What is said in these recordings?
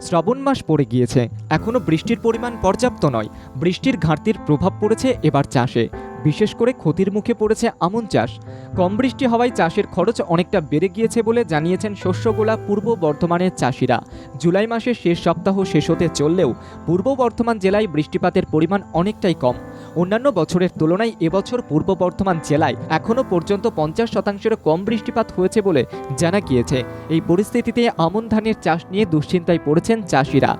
শ্রাবণ মাস পড়ে গিয়েছে। এখনও বৃষ্টির পরিমাণ পর্যাপ্ত নয়। বৃষ্টির ঘাটতির প্রভাব পড়েছে এবার চাষে। বিশেষ করে ক্ষতির মুখে পড়েছে আমন চাষ। কম বৃষ্টি হওয়ায় চাষের খরচ অনেকটা বেড়ে গিয়েছে বলে জানিয়েছেন শস্যগোলা পূর্ব বর্ধমানের চাষিরা। জুলাই মাসের শেষ সপ্তাহ শেষ হতে চললেও পূর্ব বর্ধমান জেলায় বৃষ্টিপাতের পরিমাণ অনেকটাই কম। অন্যান্য বছরের তুলনায় এবছর পূর্ব বর্ধমান জেলায় এখনও পর্যন্ত পঞ্চাশ শতাংশের কম বৃষ্টিপাত হয়েছে বলে জানা গিয়েছে। এই পরিস্থিতিতে আমন ধানের চাষ নিয়ে দুশ্চিন্তায় পড়েছেন চাষিরা।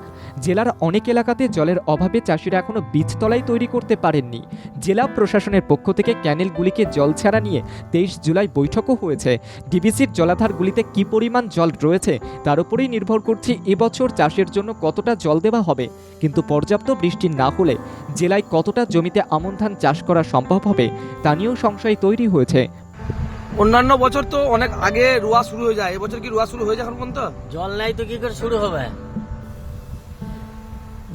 জেলার অনেক এলাকাতে জলের অভাবে চাষিরা এখনও বীজতলাই তৈরি করতে পারেননি। জেলা প্রশাসনের পক্ষ থেকে ক্যানেলগুলিকে জল ছাড়া নিয়ে তেইশ জুলাই বৈঠকও হয়েছে। ডিবিসির জলাধারগুলিতে কি পরিমাণ জল রয়েছে তার উপরেই নির্ভর করছে এবছর চাষের জন্য কতটা জল দেওয়া হবে। কিন্তু পর্যাপ্ত বৃষ্টি না হলে জেলায় কতটা জমিতে আমন ধান চাষ করা সম্ভব হবে তা নিয়েও সংশয় তৈরি হয়েছে। অন্যান্য বছর তো অনেক আগে রোয়া শুরু হয়ে যায়। এবছর কি রোয়া শুরু হয়ে যায় এখন পর্যন্ত? জল নাই তো কি করে শুরু হবে?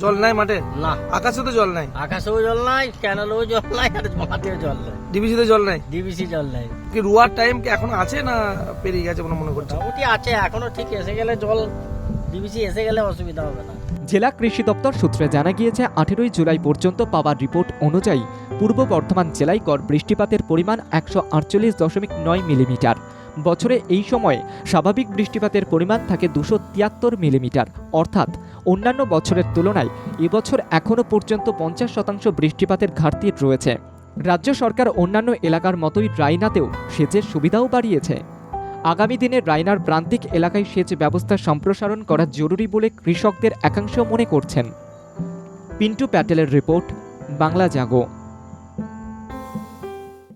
জল নাই মাঠে? না। আকাশে তো জল নাই। আকাশেও জল নাই ক্যানেলেও জল নাই আর মাঠেও জল নাই। ডিবিসিতে জল নাই? ডিবিসি জল নাই। কি রোয়ার টাইম কি এখন আছে না পেরিয়ে গেছে বলে মনে করছে? মোটামুটি আছে এখনও ঠিক এসে গেলে জল ডিবিসি এসে গেলে অসুবিধা হবে না। জেলা কৃষি দপ্তর সূত্রে জানা গিয়েছে আঠেরোই জুলাই পর্যন্ত পাওয়া রিপোর্ট অনুযায়ী পূর্ব বর্ধমান জেলায় গড় বৃষ্টিপাতের পরিমাণ একশো আটচল্লিশ দশমিক নয় মিলিমিটার। বছরে এই সময়ে স্বাভাবিক বৃষ্টিপাতের পরিমাণ থাকে দুশো তিয়াত্তর মিলিমিটার। অর্থাৎ অন্যান্য বছরের তুলনায় এবছর এখনও পর্যন্ত পঞ্চাশ শতাংশ বৃষ্টিপাতের ঘাটতি রয়েছে। রাজ্য সরকার অন্যান্য এলাকার মতোই রায়নাতেও সেচের সুবিধাও বাড়িয়েছে। আগামী দিনে রায়নার প্রান্তিক এলাকায় সেচ ব্যবস্থা সম্প্রসারণ করা জরুরি বলে কৃষকদের একাংশ মনে করছেন। পিন্টু প্যাটেলের রিপোর্ট, বাংলা জাগো।